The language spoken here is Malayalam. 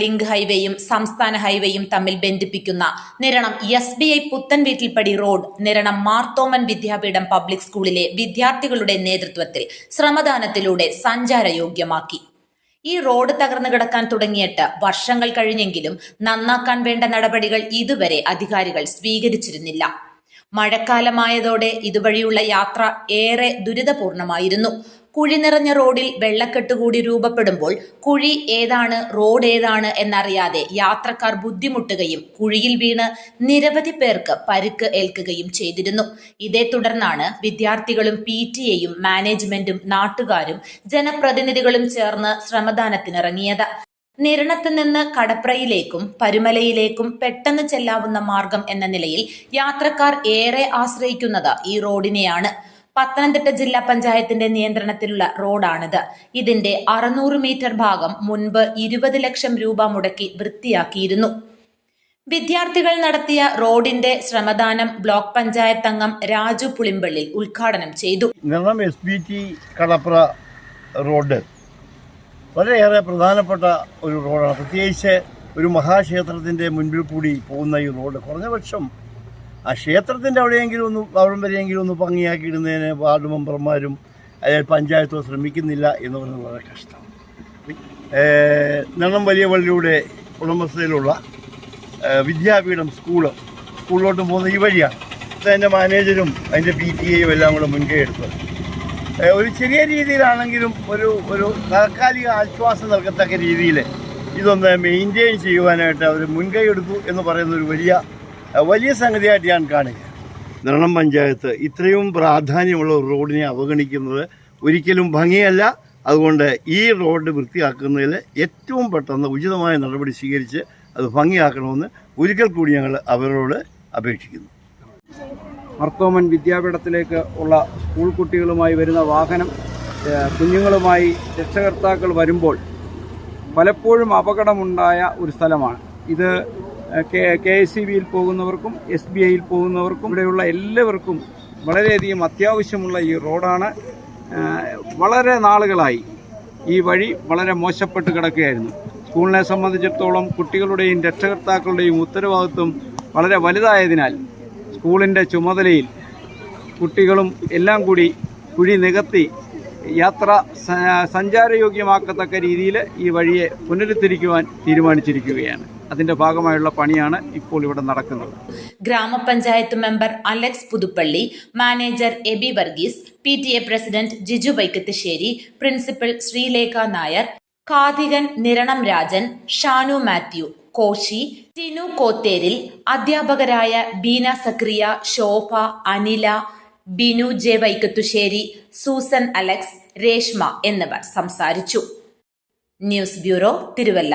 ലിങ്ക് ഹൈവേയും സംസ്ഥാന ഹൈവേയും തമ്മിൽ ബന്ധിപ്പിക്കുന്ന Niranam S B I Puthenveettilppadi road Niranam Marthoman Vidyapeedom public സ്കൂളിലെ വിദ്യാർത്ഥികളുടെ നേതൃത്വത്തിൽ ശ്രമദാനത്തിലൂടെ സഞ്ചാരയോഗ്യമാക്കി. ഈ റോഡ് തകർന്നു കിടക്കാൻ തുടങ്ങിയിട്ട് വർഷങ്ങൾ കഴിഞ്ഞെങ്കിലും നന്നാക്കാൻ വേണ്ട നടപടികൾ ഇതുവരെ അധികാരികൾ സ്വീകരിച്ചിരുന്നില്ല. മഴക്കാലമായതോടെ ഇതുവഴിയുള്ള യാത്ര ഏറെ ദുരിതപൂർണമായിരുന്നു. കുഴി നിറഞ്ഞ റോഡിൽ വെള്ളക്കെട്ട് കൂടി രൂപപ്പെടുമ്പോൾ കുഴി ഏതാണ് റോഡ് ഏതാണ് എന്നറിയാതെ യാത്രക്കാർ ബുദ്ധിമുട്ടുകയും കുഴിയിൽ വീണ് നിരവധി പേർക്ക് പരുക്ക് ഏൽക്കുകയും ചെയ്തിരുന്നു. ഇതേ തുടർന്നാണ് വിദ്യാർത്ഥികളും പി ടി എയും മാനേജ്മെന്റും നാട്ടുകാരും ജനപ്രതിനിധികളും ചേർന്ന് ശ്രമദാനത്തിനിറങ്ങിയത്. നിരണത്ത് നിന്ന് കടപ്രയിലേക്കും പരുമലയിലേക്കും പെട്ടെന്ന് ചെല്ലാവുന്ന മാർഗം എന്ന നിലയിൽ യാത്രക്കാർ ഏറെ ആശ്രയിക്കുന്നത് ഈ റോഡിനെയാണ്. പത്തനംതിട്ട ജില്ലാ പഞ്ചായത്തിന്റെ നിയന്ത്രണത്തിലുള്ള റോഡാണിത്. ഇതിന്റെ അറുന്നൂറ് മീറ്റർ ഭാഗം മുൻപ് ഇരുപത് ലക്ഷം രൂപ മുടക്കി വൃത്തിയാക്കിയിരുന്നു. വിദ്യാർത്ഥികൾ നടത്തിയ റോഡിന്റെ ശ്രമദാനം ബ്ലോക്ക് പഞ്ചായത്ത് അംഗം രാജു പുളിമ്പള്ളി ഉദ്ഘാടനം ചെയ്തു. കടപ്ര റോഡ്. വളരെയേറെ പ്രധാനപ്പെട്ട ഒരു റോഡാണ്. പ്രത്യേകിച്ച് ഒരു മഹാക്ഷേത്രത്തിന്റെ മുൻപിൽ കൂടി പോകുന്ന ഈ റോഡ് കുറഞ്ഞ പക്ഷം ആ ക്ഷേത്രത്തിന്റെ അവിടെയെങ്കിലും ഒന്ന് അവിടം വരെയെങ്കിലും ഒന്ന് ഭംഗിയാക്കി ഇടുന്നതിന് വാർഡ് മെമ്പർമാരും അതായത് പഞ്ചായത്തോ ശ്രമിക്കുന്നില്ല എന്ന് പറയുന്നത് വളരെ കഷ്ടമാണ് നെണ്ണം വലിയ പള്ളിയുടെ ഉടമസ്ഥയിലുള്ള വിദ്യാപീഠം സ്കൂൾ സ്കൂളിലോട്ട് പോകുന്ന ഈ വഴിയാണ്. അതിന്റെ മാനേജരും അതിന്റെ പി ടി എയും എല്ലാം കൂടെ മുൻകൈ എടുത്തത്. ഒരു ചെറിയ രീതിയിലാണെങ്കിലും ഒരു ഒരു താൽക്കാലിക ആശ്വാസം നൽകത്തക്ക രീതിയിൽ ഇതൊന്ന് മെയിന്റെയിൻ ചെയ്യുവാനായിട്ട് അവർ മുൻകൈ എടുത്തു എന്ന് പറയുന്ന ഒരു വലിയ വലിയ സംഗതിയായിട്ട് ഞാൻ കാണുക. നിരണം പഞ്ചായത്ത് ഇത്രയും പ്രാധാന്യമുള്ള ഒരു റോഡിനെ അവഗണിക്കുന്നത് ഒരിക്കലും ഭംഗിയല്ല. അതുകൊണ്ട് ഈ റോഡ് വൃത്തിയാക്കുന്നതിൽ ഏറ്റവും പെട്ടെന്ന് ഉചിതമായ നടപടി സ്വീകരിച്ച് അത് ഭംഗിയാക്കണമെന്ന് ഒരിക്കൽ കൂടി ഞങ്ങൾ അവരോട് അപേക്ഷിക്കുന്നു. മർത്തോമൻ വിദ്യാപീഠത്തിലേക്ക് ഉള്ള സ്കൂൾ കുട്ടികളുമായി വരുന്ന വാഹനം കുഞ്ഞുങ്ങളുമായി രക്ഷകർത്താക്കൾ വരുമ്പോൾ പലപ്പോഴും അപകടമുണ്ടായ ഒരു സ്ഥലമാണ്. ഇത് കെ എസ് സി ബിയിൽ പോകുന്നവർക്കും എസ് ബി ഐയിൽ പോകുന്നവർക്കും ഇവിടെയുള്ള എല്ലാവർക്കും വളരെയധികം അത്യാവശ്യമുള്ള ഈ റോഡാണ്. വളരെ നാളുകളായി ഈ വഴി വളരെ മോശപ്പെട്ട് കിടക്കുകയായിരുന്നു. സ്കൂളിനെ സംബന്ധിച്ചിടത്തോളം കുട്ടികളുടെയും രക്ഷകർത്താക്കളുടെയും ഉത്തരവാദിത്വം വളരെ വലുതായതിനാൽ സ്കൂളിന്റെ ചുമതലയിൽ കുട്ടികളും എല്ലാം കൂടി കുഴി നികത്തി യാത്ര സഞ്ചാരയോഗ്യമാക്കത്തക്ക രീതിയിൽ ഈ വഴിയെ പുനരുദ്ധരിക്കുവാൻ തീരുമാനിച്ചിരിക്കുകയാണ്. അതിന്റെ ഭാഗമായുള്ള പണിയാണ് ഇപ്പോൾ ഇവിടെ നടക്കുന്നത്. ഗ്രാമപഞ്ചായത്ത് member Alex Puthuppally manager Abey Varghese P T A president Jiju Vaikathusseri principal Sreelekha Nair Kathikan Niranam Rajan Shanu Mathew Koshy Tinu Kotheril അധ്യാപകരായ ബീന സക്രിയ ശോഭ അനില ബിനു ജെ വൈക്കത്തുശ്ശേരി സൂസൻ അലക്സ് രേഷ്മ എന്നിവർ സംസാരിച്ചു. News bureau Thiruvalla.